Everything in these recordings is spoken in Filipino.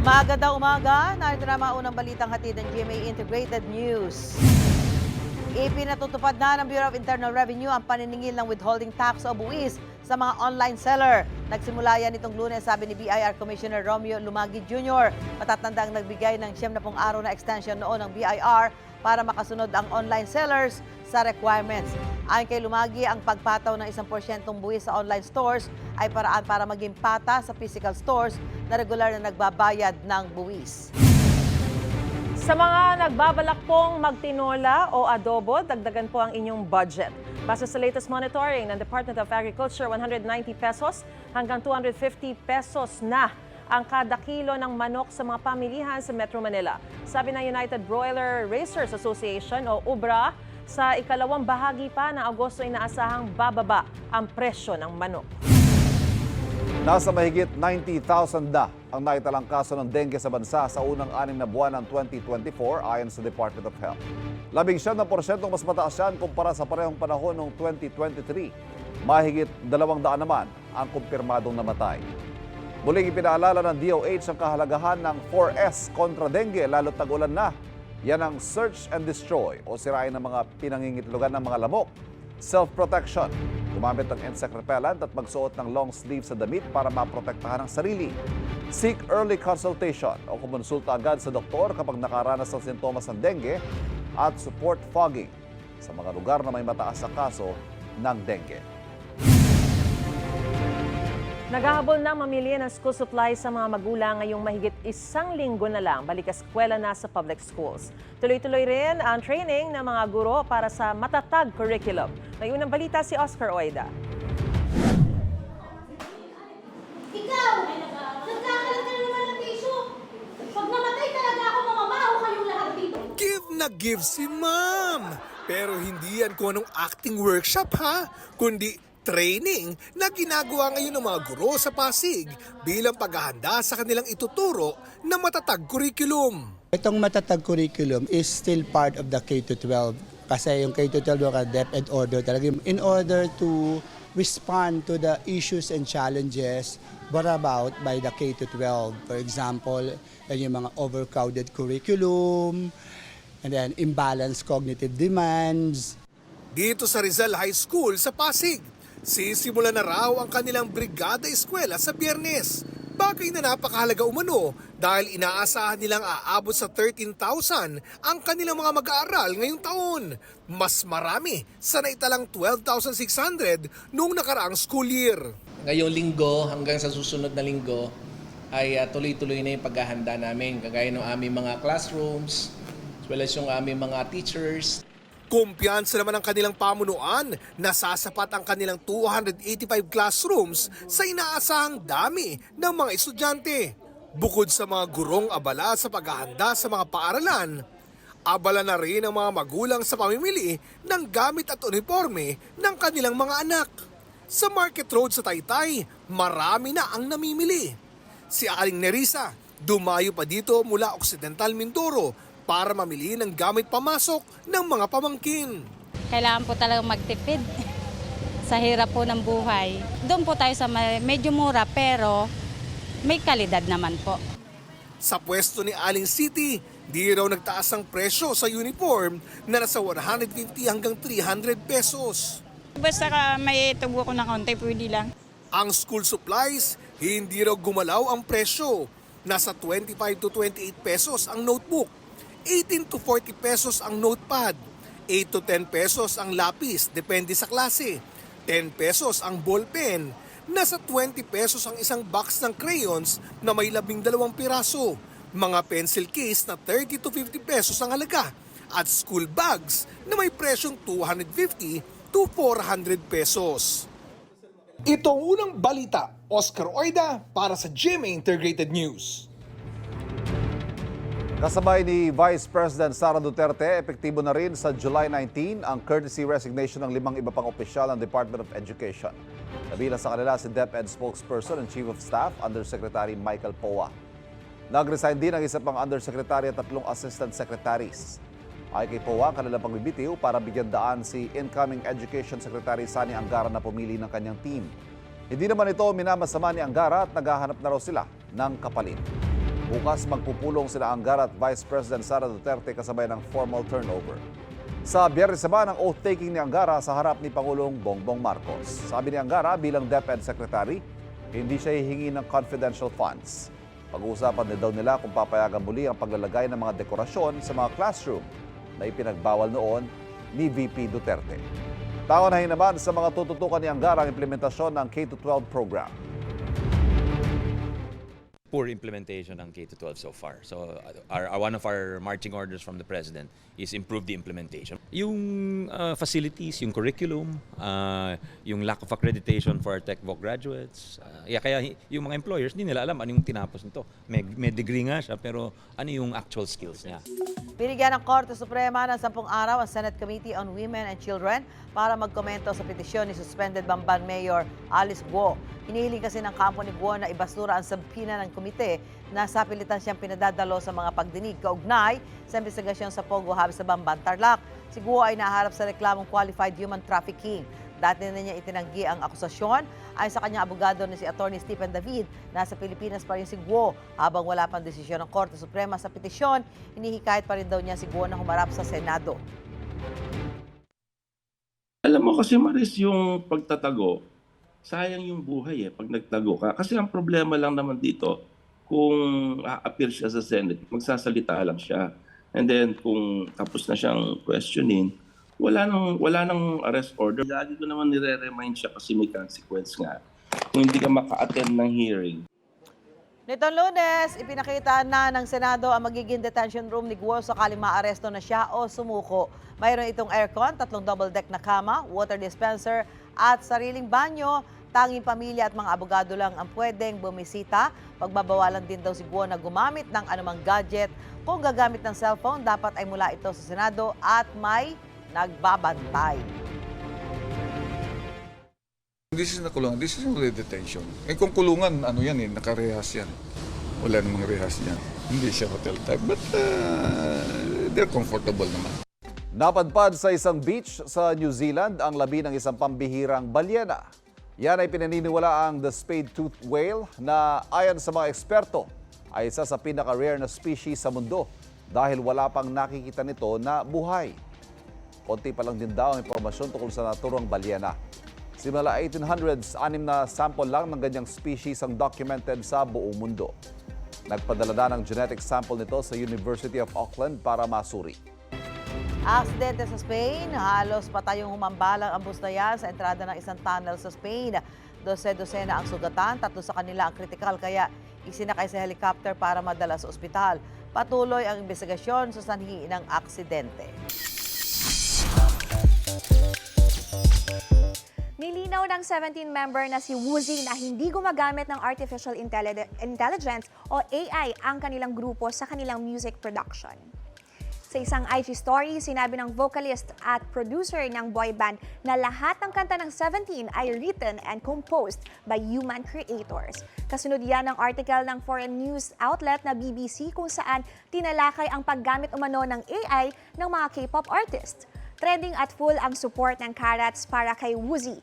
Magandang umaga. Narito na mga unang balitang hatid ng GMA Integrated News. Ipinatutupad na ng Bureau of Internal Revenue ang paniningil ng withholding tax o buwis sa mga online seller. Nagsimula yan itong lunes, sabi ni BIR Commissioner Romeo Lumagi Jr. Matatandang nagbigay ng siyam na pong araw na extension noon ng BIR para makasunod ang online sellers sa requirements. Ayon kay Lumagi, ang pagpataw ng isang porsyentong buwis sa online stores ay paraan para maging pata sa physical stores na regular na nagbabayad ng buwis. Sa mga nagbabalak pong magtinola o adobo, dagdagan po ang inyong budget. Base sa latest monitoring ng Department of Agriculture, 190 pesos hanggang 250 pesos na ang kada kilo ng manok sa mga pamilihan sa Metro Manila. Sabi ng United Broiler Racers Association o UBRA, sa ikalawang bahagi pa ng Agosto inaasahang bababa ang presyo ng manok. Nasa mahigit 90,000 na ang naitalang kaso ng dengue sa bansa sa unang anim na buwan ng 2024 ayon sa Department of Health. Labing siyam na porsyentong mas mataas yan kumpara sa parehong panahon ng 2023. Mahigit dalawang daan naman ang kumpirmadong namatay. Muling ipinaalala ng DOH ang kahalagahan ng 4S kontra dengue lalo't tag-ulan na. Yan ang search and destroy o sirain ng mga pinangingitlugan ng mga lamok. Self-protection. Gumamit ng insect repellent at magsuot ng long sleeve sa damit para maprotektahan ang sarili. Seek early consultation o kumonsulta agad sa doktor kapag nakaranas ng sintomas ng dengue at support fogging sa mga lugar na may mataas na kaso ng dengue. Naghahabol na mamili ng school supplies sa mga magulang ngayong mahigit isang linggo na lang balik eskwela na sa public schools. Tuloy-tuloy rin ang training ng mga guro para sa matatag curriculum. May unang balita si Oscar Oida. Ikaw! Nagkakalat ka naman ng tissue! Pag namatay talaga ako, mamamaho kayong lahat dito! Give na give si ma'am. Pero hindi yan kung anong acting workshop ha, kundi training na ginagawa ngayon ng mga guro sa Pasig bilang paghahanda sa kanilang ituturo na matatag curriculum. Itong matatag curriculum is still part of the K-12 kasi yung K-12 ka depth and order talaga in order to respond to the issues and challenges brought about by the K-12. For example, yung mga overcrowded curriculum, and then imbalanced cognitive demands, Dito sa Rizal High School sa Pasig, sisimula na raw ang kanilang brigada eskwela sa biyernes. Bagay na napakahalaga umano dahil inaasahan nilang aabot sa 13,000 ang kanilang mga mag-aaral ngayong taon. Mas marami sa naitalang 12,600 noong nakaraang school year. ngayong linggo hanggang sa susunod na linggo ay ah, tuloy-tuloy na yung paghahanda namin. Kagaya ng aming mga classrooms, as well as yung aming mga teachers. Kumpiyansa naman ang kanilang pamunuan na sasapat ang kanilang 285 classrooms sa inaasahang dami ng mga estudyante. Bukod sa mga gurong abala sa paghahanda sa mga paaralan, abala na rin ang mga magulang sa pamimili ng gamit at uniforme ng kanilang mga anak. Sa Market Road sa Taytay, marami na ang namimili. Si Aling Nerissa, dumayo pa dito mula Occidental Mindoro para mamili ng gamit pamasok ng mga pamangkin. kailangan po talaga magtipid sa hirap po ng buhay. Doon po tayo sa may- medyo mura pero may kalidad naman po. Sa pwesto ni Aling City, di raw nagtaas ang presyo sa uniform na nasa 150 hanggang 300 pesos. Basta ka may tubo ko ng konti, pwede lang. Ang school supplies, hindi raw gumalaw ang presyo. Nasa 25 to 28 pesos ang notebook, 18 to 40 pesos ang notepad, 8 to 10 pesos ang lapis, depende sa klase, 10 pesos ang ballpen, nasa 20 pesos ang isang box ng crayons na may labing dalawang piraso, mga pencil case na 30 to 50 pesos ang halaga, at school bags na may presyong 250 to 400 pesos. Ito ang unang balita, Oscar Oida para sa GMA Integrated News. Kasabay ni Vice President Sara Duterte, epektibo na rin sa July 19 ang courtesy resignation ng limang iba pang opisyal ng Department of Education. Kabilang sa kanila si DepEd spokesperson and Chief of Staff, Undersecretary Michael Poa. Nag-resign din ang isa pang Undersecretary at tatlong Assistant Secretaries. Ay kay Poa, kanilang pagbibitiw para bigyan daan si incoming Education Secretary Sani Angara na pumili ng kanyang team. Hindi naman ito minamasama ni Angara at naghahanap na raw sila ng kapalit. Bukas magpupulong sina Angara at Vice President Sara Duterte kasabay ng formal turnover. Sa biyernes naman ang oath-taking ni Angara sa harap ni Pangulong Bongbong Marcos. Sabi ni Angara bilang DepEd Secretary, hindi siya hihingi ng confidential funds. Pag-uusapan din daw nila kung papayagan muli ang paglalagay ng mga dekorasyon sa mga classroom na ipinagbawal noon ni VP Duterte. Taunahin naman sa mga tututukan ni Angara ang implementasyon ng K-12 program. Poor implementation ng K-12 so far. So uh, our, one of our marching orders from the President is improve the implementation. Yung uh, facilities, yung curriculum, uh, yung lack of accreditation for our TechVoc graduates. Uh, yeah, kaya yung mga employers, hindi nila alam ano yung tinapos nito. May, may degree nga siya, pero ano yung actual skills niya. Binigyan ng Korte Suprema ng 10 araw ang Senate Committee on Women and Children para magkomento sa petisyon ni suspended Bamban Mayor Alice Guo. Hinihiling kasi ng kampo ni Guo na ibasura ang sabpina ng komite na sa pilitan siyang pinadadalo sa mga pagdinig kaugnay sa investigasyon sa Pogo Hub sa Bamban, Tarlac. Si Guo ay naharap sa reklamong qualified human trafficking. Dati na niya itinanggi ang akusasyon. Ayon sa kanyang abogado na si Attorney Stephen David, nasa Pilipinas pa rin si Guo. Habang wala pang desisyon ng Korte Suprema sa petisyon, hinihikayat pa rin daw niya si Guo na humarap sa Senado. Alam mo kasi Maris, yung pagtatago, sayang yung buhay eh pag nagtago ka. Kasi ang problema lang naman dito, kung a-appear siya sa Senate, magsasalita lang siya. And then kung tapos na siyang questioning, wala nang wala nang arrest order. Lagi ko naman nire-remind siya kasi may consequence nga. Kung hindi ka maka-attend ng hearing, Nitong lunes, ipinakita na ng Senado ang magiging detention room ni Guo sakaling maaresto na siya o sumuko. Mayroon itong aircon, tatlong double-deck na kama, water dispenser at sariling banyo. Tanging pamilya at mga abogado lang ang pwedeng bumisita. Pagbabawalan din daw si Guo na gumamit ng anumang gadget. Kung gagamit ng cellphone, dapat ay mula ito sa Senado at may nagbabantay. This is na kulungan. This is only detention. Eh kung kulungan, ano yan eh, nakarehas yan. Wala namang rehas yan. Hindi siya hotel type. But uh, they're comfortable naman. Napadpad sa isang beach sa New Zealand ang labi ng isang pambihirang balyena. Yan ay pinaniniwala ang the spade-toothed whale na ayon sa mga eksperto ay isa sa pinaka-rare na species sa mundo dahil wala pang nakikita nito na buhay. Konti pa lang din daw ang impormasyon tungkol sa naturang balyena. Simula 1800s, anim na sample lang ng ganyang species ang documented sa buong mundo. Nagpadala na ng genetic sample nito sa University of Auckland para masuri. Aksidente sa Spain, halos patay yung humambalang ang bus na yan sa entrada ng isang tunnel sa Spain. Dose-dosena ang sugatan, tatlo sa kanila ang kritikal kaya isinakay sa helicopter para madala sa ospital. Patuloy ang investigasyon sa sanhi ng aksidente. Nilinaw ng 17-member na si Woozy na hindi gumagamit ng Artificial Intelli- Intelligence o AI ang kanilang grupo sa kanilang music production. Sa isang IG story, sinabi ng vocalist at producer ng boy band na lahat ng kanta ng 17 ay written and composed by human creators. Kasunod yan ng article ng foreign news outlet na BBC kung saan tinalakay ang paggamit umano ng AI ng mga K-pop artists. Trending at full ang support ng Karats para kay Woozy.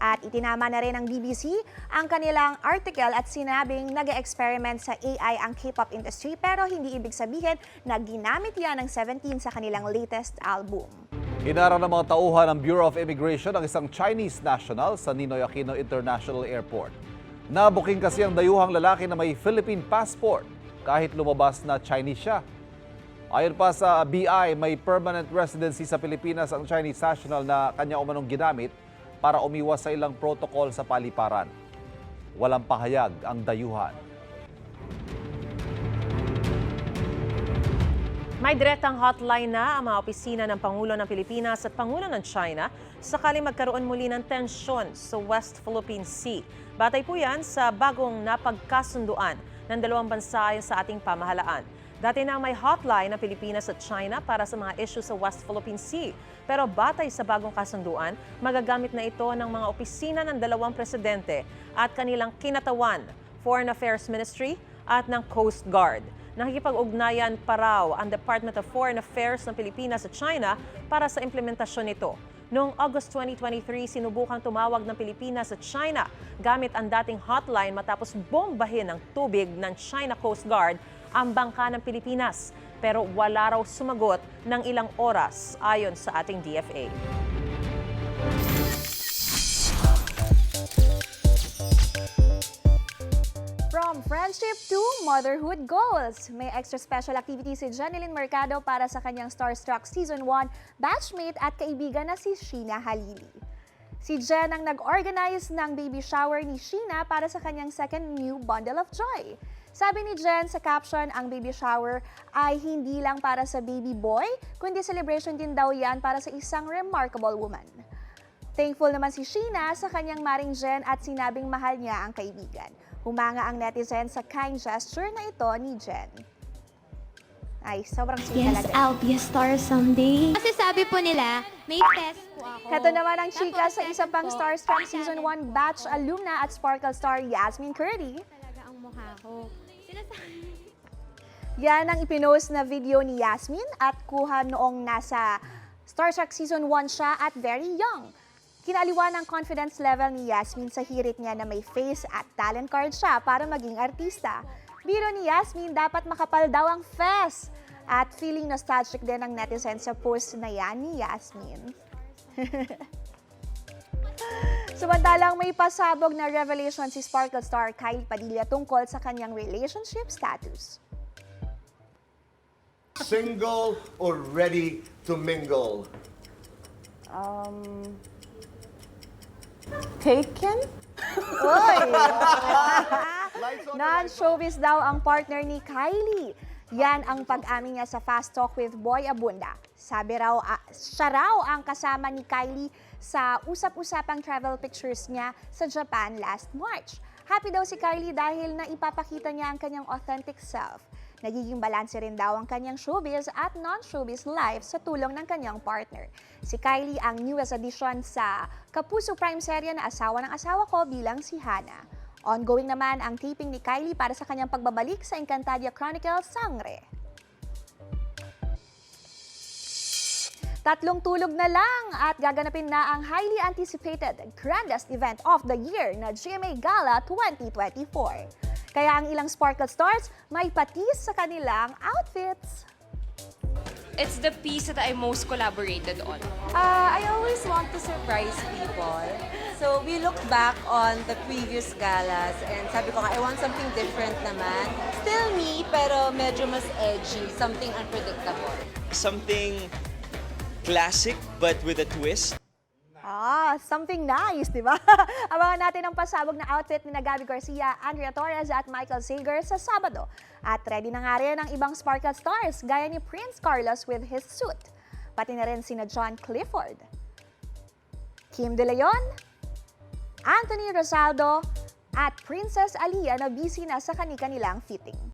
At itinama na rin ng BBC ang kanilang article at sinabing nag experiment sa AI ang K-pop industry pero hindi ibig sabihin na ginamit yan ng 17 sa kanilang latest album. Inara ng mga tauhan ng Bureau of Immigration ang isang Chinese national sa Ninoy Aquino International Airport. Nabuking kasi ang dayuhang lalaki na may Philippine passport kahit lumabas na Chinese siya. Ayon pa sa BI, may permanent residency sa Pilipinas ang Chinese national na kanya umanong ginamit para umiwas sa ilang protocol sa paliparan. Walang pahayag ang dayuhan. May direktang hotline na ang mga opisina ng Pangulo ng Pilipinas at Pangulo ng China sakaling magkaroon muli ng tensyon sa West Philippine Sea. Batay po yan sa bagong napagkasunduan ng dalawang bansa ayon sa ating pamahalaan. Dati na may hotline ng Pilipinas at China para sa mga issue sa West Philippine Sea. Pero batay sa bagong kasunduan, magagamit na ito ng mga opisina ng dalawang presidente at kanilang kinatawan, Foreign Affairs Ministry at ng Coast Guard. Nakikipag-ugnayan pa raw ang Department of Foreign Affairs ng Pilipinas at China para sa implementasyon nito. Noong August 2023, sinubukang tumawag ng Pilipinas at China gamit ang dating hotline matapos bombahin ng tubig ng China Coast Guard ang bangka ng Pilipinas. Pero wala raw sumagot ng ilang oras ayon sa ating DFA. From friendship to motherhood goals, may extra special activity si Janeline Mercado para sa kanyang Starstruck Season 1 batchmate at kaibigan na si Sheena Halili. Si Jen ang nag-organize ng baby shower ni Sheena para sa kanyang second new bundle of joy. Sabi ni Jen sa caption, ang baby shower ay hindi lang para sa baby boy, kundi celebration din daw yan para sa isang remarkable woman. Thankful naman si Sheena sa kanyang maring Jen at sinabing mahal niya ang kaibigan. Humanga ang netizen sa kind gesture na ito ni Jen. Ay, sobrang sweet Yes, talaga. I'll be a star someday. Kasi sabi po nila, may test po ako. Heto naman ang chika sa isa pang po, Starstruck Season talent 1 po batch alumna at Sparkle star Yasmin Curdy. Talaga ang mukha ko. Sinasabi. Yan ang ipinost na video ni Yasmin at kuha noong nasa Starstruck Season 1 siya at very young. Kinaliwa ng confidence level ni Yasmin sa hirit niya na may face at talent card siya para maging artista. Biro ni Yasmin, dapat makapal daw ang fest. At feeling nostalgic din ang netizen sa post na yan ni Yasmin. Samantalang may pasabog na revelation si Sparkle star Kylie Padilla tungkol sa kanyang relationship status. Single or ready to mingle? Um, taken? Oy! Non-showbiz daw ang partner ni Kylie. Yan ang pag-amin niya sa Fast Talk with Boy Abunda. Sabi raw, ah, siya raw ang kasama ni Kylie sa usap-usapang travel pictures niya sa Japan last March. Happy daw si Kylie dahil na ipapakita niya ang kanyang authentic self. Nagiging balanse rin daw ang kanyang showbiz at non-showbiz life sa tulong ng kanyang partner. Si Kylie ang newest addition sa Kapuso Prime serye na Asawa ng Asawa Ko bilang si Hana. Ongoing naman ang taping ni Kylie para sa kanyang pagbabalik sa Encantadia Chronicles Sangre. Tatlong tulog na lang at gaganapin na ang highly anticipated grandest event of the year na GMA Gala 2024. Kaya ang ilang Sparkle Stars may patis sa kanilang outfits. It's the piece that I most collaborated on. Uh, I always want to surprise people. So we look back on the previous galas and sabi ko nga, I want something different naman. Still me, pero medyo mas edgy, something unpredictable. Something classic but with a twist. Ah, something nice, di ba? Abangan natin ang pasabog na outfit ni Gabby Garcia, Andrea Torres at Michael Sager sa Sabado. At ready na nga rin ang ibang Sparkle Stars gaya ni Prince Carlos with his suit. Pati na rin sina John Clifford, Kim De Leon, Anthony Rosaldo, at Princess Alia na busy na sa kani-kanilang fitting.